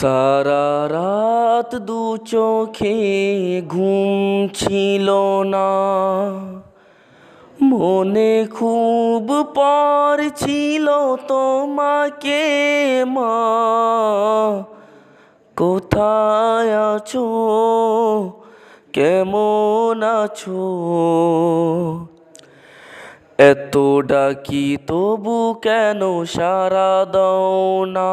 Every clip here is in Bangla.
সারা রাত দু চোখে ঘুম ছিল না। মনে খুব পর ছিল তোমাকে মা। কোথায় আছো? কেমন আছো? এত ডাকি তবু কেন সারা দাও না?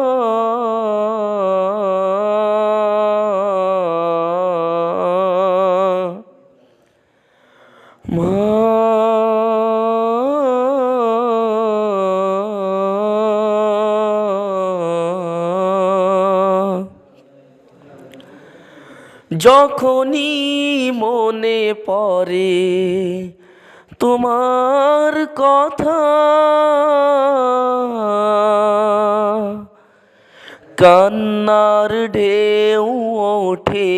যখনই মনে পড়ে তোমার কথা, কান্নার ঢেউ ওঠে,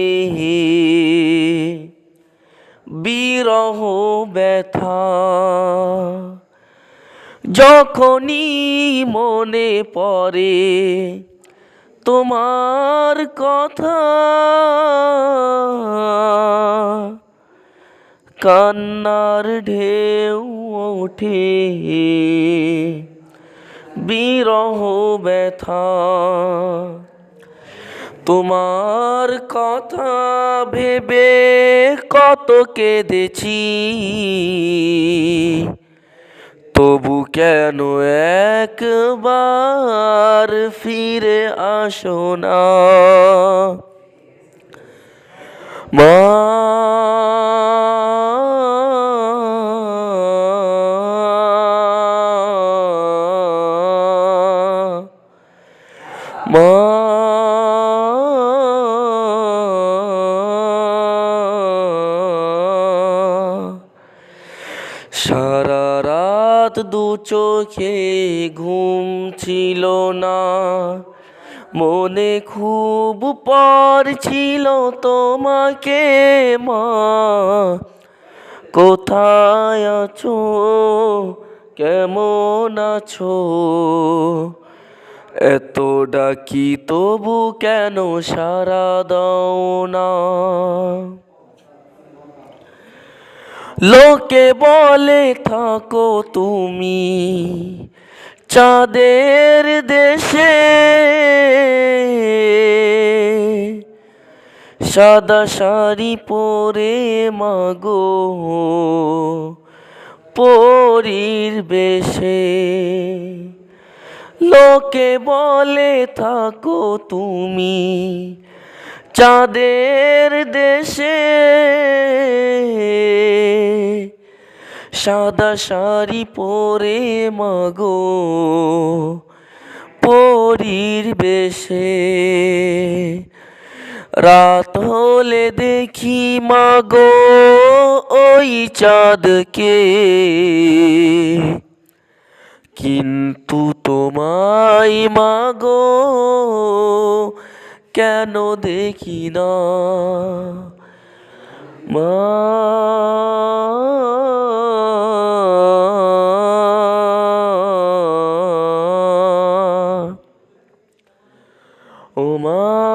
বিরহ ব্যথা। যখনই মনে পড়ে তোমার কথা কান্নার ঢেউ ওঠে। বিরহ ব্যথা। তোমার কথা ভেবে কত কেঁদেছি। তবু কেন একবার ফিরে আসো না? মা সারা রাত দু চোখে ঘুম ছিল না। মনে খুব পর ছিল তোমাকে মা। কোথায় আছো? কেমন আছো? এত ডাকি তবু কেন সারা দাও না? লোকে বলে, থাকো তুমি চাঁদের দেশে। সাদা শাড়ি পরে মাগো পরীর বেশে। লোকে বলে থাকো তুমি চাঁদের দেশে। সাদা শাড়ি পরে মাগো পরীর বেশে। রাত হলে দেখি মাগো ওই চাঁদকে। কেন দেখি না? মা ও মা